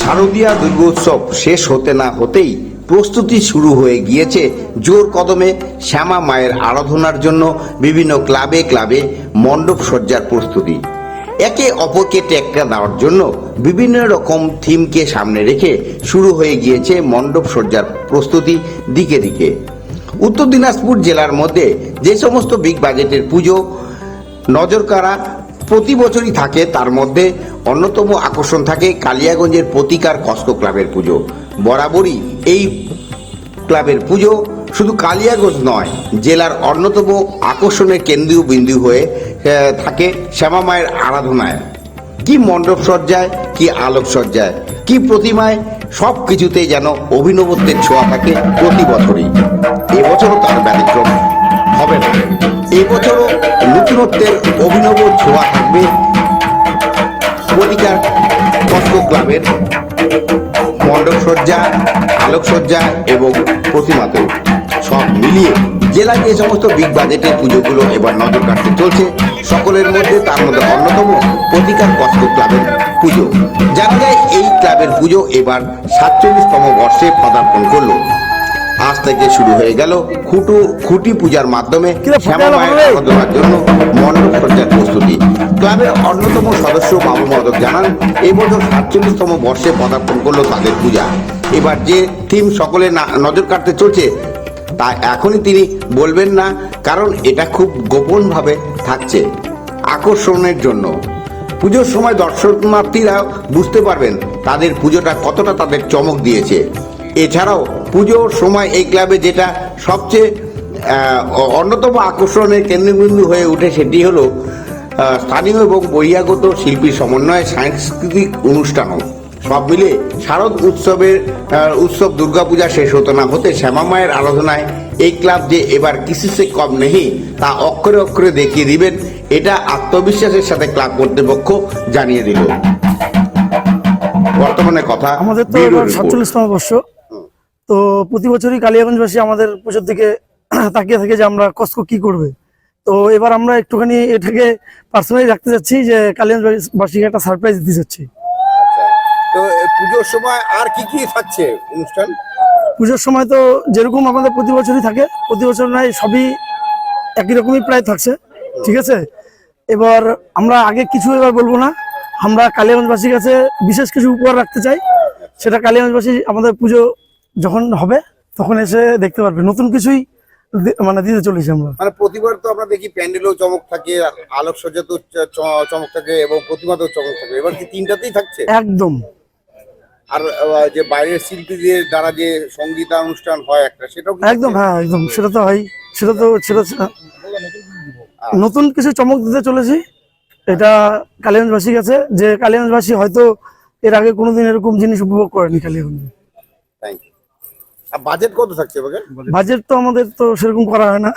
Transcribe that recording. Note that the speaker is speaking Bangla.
শারদীয়া দুর্গোৎসব শেষ হতে না হতেই প্রস্তুতি শুরু হয়ে গিয়েছে জোর কদমে শ্যামা মায়ের আরাধনার জন্য বিভিন্ন ক্লাবে ক্লাবে মণ্ডপ সজ্জার প্রস্তুতি। একে অপরকে টেক্কা দেওয়ার জন্য বিভিন্ন রকম থিমকে সামনে রেখে শুরু হয়ে গিয়েছে মণ্ডপ সজ্জার প্রস্তুতি দিকে দিকে। উত্তর দিনাজপুর জেলার মধ্যে যে সমস্ত বিগ বাজেটের পুজো নজর কাড়া প্রতি বছরই থাকে, তার মধ্যে অন্যতম আকর্ষণ থাকে কালিয়াগঞ্জের প্রতিকার কস্কো ক্লাবের পুজো। বরাবরই এই ক্লাবের পুজো শুধু কালিয়াগঞ্জ নয়, জেলার অন্যতম আকর্ষণের কেন্দ্রীয় বিন্দু হয়ে থাকে শ্যামা মায়ের আরাধনায়। কি মণ্ডপ সজ্জায়, কি আলোক সজ্জায়, কি প্রতিমায় সব কিছুতেই যেন অভিনবত্বের ছোঁয়া থাকে প্রতি বছরই। এবছরও তার ব্যতিক্রম হবে না। এবছরও নতুনত্বের অভিনব ছোঁয়া থাকবে প্রতিকার কস্কো ক্লাবের মণ্ডপ সজ্জা আলোকসজ্জা এবং প্রতিমাতেও। সব মিলিয়ে জেলায় যে সমস্ত বিগ বাজেটের পুজোগুলো এবার নজর কাটতে চলছে সকলের মধ্যে তার মধ্যে অন্যতম প্রতিকার কস্কো ক্লাবের পুজো। জানা যায় এই ক্লাবের পুজো এবার সাতচল্লিশতম বর্ষে পদার্পণ করল। আজ থেকে শুরু হয়ে গেল খুঁটু খুঁটি পূজার মাধ্যমে কিরে, শ্যামা ফুটবল মায়ের হবে? আরাধনার জন্য মণ্ডপ সজ্জার প্রস্তুতি। ক্লাবের অন্যতম সদস্য বাবু মদক জানান এই বছর সাতচল্লিশতম বর্ষে পদার্পণ করল তাদের পূজা। এবার যে থিম সকলে নজর কাটতে চলছে তা এখনই তিনি বলবেন না কারণ এটা খুব গোপনভাবে থাকছে। আকর্ষণের জন্য। পুজোর সময় দর্শনার্থীরা বুঝতে পারবেন তাদের পুজোটা কতটা তাদের চমক দিয়েছে। এছাড়াও পুজোর সময় এই ক্লাবে যেটা সবচেয়ে অন্যতম আকর্ষণের কেন্দ্রবিন্দু হয়ে ওঠে সেটি হলো স্থানীয় এবং বহিরাগত শিল্পীর সমন্বয়ে সাংস্কৃতিক অনুষ্ঠানও। সব মিলে শারদ উৎসবের উৎসব দুর্গাপূজা শেষ হতো না হতে শ্যামা মায়ের আরাধনায় এই ক্লাব যে এবার কিসিসে কম নেই তা অক্ষরে অক্ষরে দেখিয়ে দিবেন এটা আত্মবিশ্বাসের সাথে ক্লাব কর্তৃপক্ষ জানিয়ে দিল। বর্তমানে কথা আমাদের তো। সাতচল্লিশতম বর্ষ। তো প্রতি বছরই কালিয়াগঞ্জবাসী আমাদের পুজোর দিকে তাকিয়ে থাকে যে আমরা কস্কো কি করবে। তো এবার আমরা একটুখানি এটাকে পার্সোনালি রাখতে যাচ্ছি যে কালিয়াগঞ্জবাসীকে একটা সারপ্রাইজ দিতে যাচ্ছি তো পুজোর সময় আর কি কি থাকছে অনুষ্ঠান? পুজোর সময় তো যেরকম আমাদের প্রতি বছরই থাকে প্রতি বছর নয় সবই একই রকমই প্রায় থাকছে ঠিক আছে? এবার আমরা আগে কিছু এবার বলব না। আমরা কালিয়াগঞ্জবাসীর কাছে বিশেষ কিছু উপহার রাখতে চাই। সেটা কালিয়াগঞ্জবাসী আমাদের পুজো যখন হবে তখন এসে দেখতে পারবে। নতুন কিছুই মানে দিতে চলেছি আমরা। মানে প্রতিবার তো আমরা দেখি প্যান্ডেলও চমক থাকে আলোকসজ্জা চ- চমক থাকে এবং প্রতিমাতেও চমক থাকে। এবার কি তিনটাতেই থাকছে? একদম। আর যে বাইরের শিল্পীদের দ্বারা যে সঙ্গীতানুষ্ঠান হয় একটা সেটাও একদম হ্যাঁ একদম। সেটা তো হয়। সেটা তো সেটা নতুন কিছু চমক দিতে চলেছি। এটা কালীগঞ্জবাসী কাছে যে কালিগঞ্জবাসী হয়তো এর আগে কোনোদিন এরকম জিনিস উপভোগ করেনি কালিগঞ্জে। বাজেট কত থাকছে বাজেট তো আমাদের তো সেরকম করা হয় না।